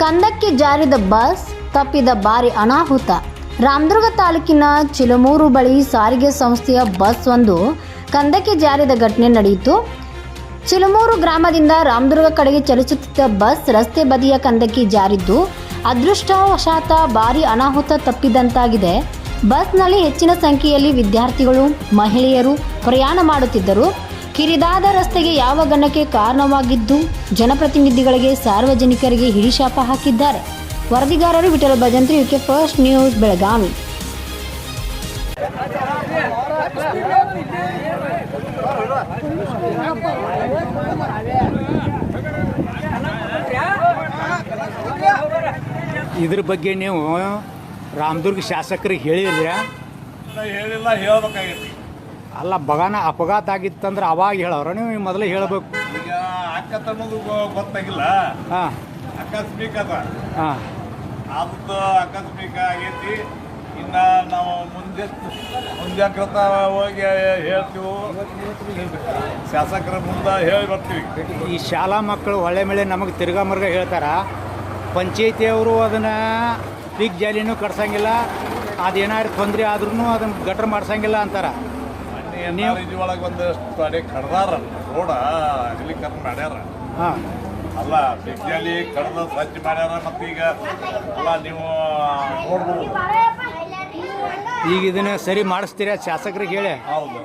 ಕಂದಕ್ಕೆ ಜಾರಿದ bus ತಪ್ಪಿದ ಭಾರಿ ಅನಾಹುತ. ರಾಮದುರ್ಗ ತಾಲೂಕಿನ ಚಿಲಮೂರು ಬಳಿ ಸಾರಿಗೆ ಸಂಸ್ಥೆಯ ಬಸ್ ಒಂದು ಕಂದಕ್ಕೆ ಜಾರಿದ ಘಟನೆ ನಡೆಯಿತು. ಚಿಲಮೂರು ಗ್ರಾಮದಿಂದ ರಾಮದುರ್ಗ ಕಡೆಗೆ ಚಲಿಸುತ್ತಿದ್ದ ಬಸ್ ರಸ್ತೆ ಬದಿಯ ಕಂದಕ್ಕೆ ಜಾರಿದ್ದು, ಅದೃಷ್ಟವಶಾತ ಭಾರಿ ಅನಾಹುತ ತಪ್ಪಿದಂತಾಗಿದೆ. ಬಸ್ನಲ್ಲಿ ಹೆಚ್ಚಿನ ಸಂಖ್ಯೆಯಲ್ಲಿ ವಿದ್ಯಾರ್ಥಿಗಳು, ಮಹಿಳೆಯರು ಪ್ರಯಾಣ ಮಾಡುತ್ತಿದ್ದರು. ಕಿರಿದಾದ ರಸ್ತೆಗೆ ಯಾವ ಗಣಕ್ಕೆ ಕಾರಣವಾಗಿದ್ದು ಜನಪ್ರತಿನಿಧಿಗಳಿಗೆ ಸಾರ್ವಜನಿಕರಿಗೆ ಹಿಡಿಶಾಪ ಹಾಕಿದ್ದಾರೆ. ವರದಿಗಾರರು Vittal Bhajantri UK first news Belagavi. ಇದ್ರ ಬಗ್ಗೆ ನೀವು ರಾಮದುರ್ಗ ಶಾಸಕರಿಗೆ ಹೇಳಿದ್ರಾ? ಹೇಳಿಲ್ಲ ಹೇಳ್ಬೇಕಾಗೈತಿ ಅಲ್ಲ ಬಗಾನ ಅಪಘಾತ ಆಗಿತ್ತಂದ್ರೆ ಅವಾಗ ಹೇಳವ್ರ. ನೀವು ಮೊದಲೇ ಹೇಳಬೇಕು. ಈಗ ಅಕ್ಕ ತನ್ನೋದು ಗೊತ್ತಾಗಿಲ್ಲ. ಹಾಂ. ಆಕಸ್ಮಿಕ ಅದ. ಹಾಂ. ಅಕಸ್ಮಿಕ ಆಕಸ್ಮಿಕ ಆಗೈತಿ. ಇನ್ನ ನಾವು ಮುಂದೆ ಮುಂಜಾಗ್ರತ ಹೋಗಿ ಹೇಳ್ತೀವಿ? ಶಾಸಕರ ಮುಂದೆ ಹೇಳಿ ಬರ್ತೀವಿ. ಈ ಶಾಲಾ ಮಕ್ಕಳು ಒಳ್ಳೆ ಮೇಲೆ ನಮಗೆ ತಿರ್ಗಾ ಮರ್ಗ ಹೇಳ್ತಾರ ಪಂಚಾಯತಿಯವರು ಅದನ್ನು ಬಿಗ್ ಜಾಲಿನೂ ಕಟ್ಸಂಗಿಲ್ಲ ಅದೇನಾದ್ರು ತೊಂದರೆ ಆದ್ರೂ ಅದನ್ನು ಗಟ್ರ ಮಾಡ್ಸಂಗಿಲ್ಲ ಅಂತಾರ. ನೀವು- ಒಳಗೆ ಒಂದಷ್ಟು ಅಡೆ ಕಡ್ದಾರ ರೋಡ ಅಗಲೀಕರಣ ಮಾಡ್ಯಾರ. ಹಾಂ. ಅಲ್ಲ ಬಿಗ್ಜಾಲಿ ಕಡ್ದ ಸ್ವಚ್ಛ ಮಾಡ್ಯಾರ ಮತ್ತು ಈಗ ಅಲ್ಲ ನೀವು ನೋಡ್ಬೋದು. ಈಗ ಇದನ್ನ ಸರಿ ಮಾಡಿಸ್ತೀರಾ ಶಾಸಕರಿಗೆ ಹೇಳಿ. ಹೌದು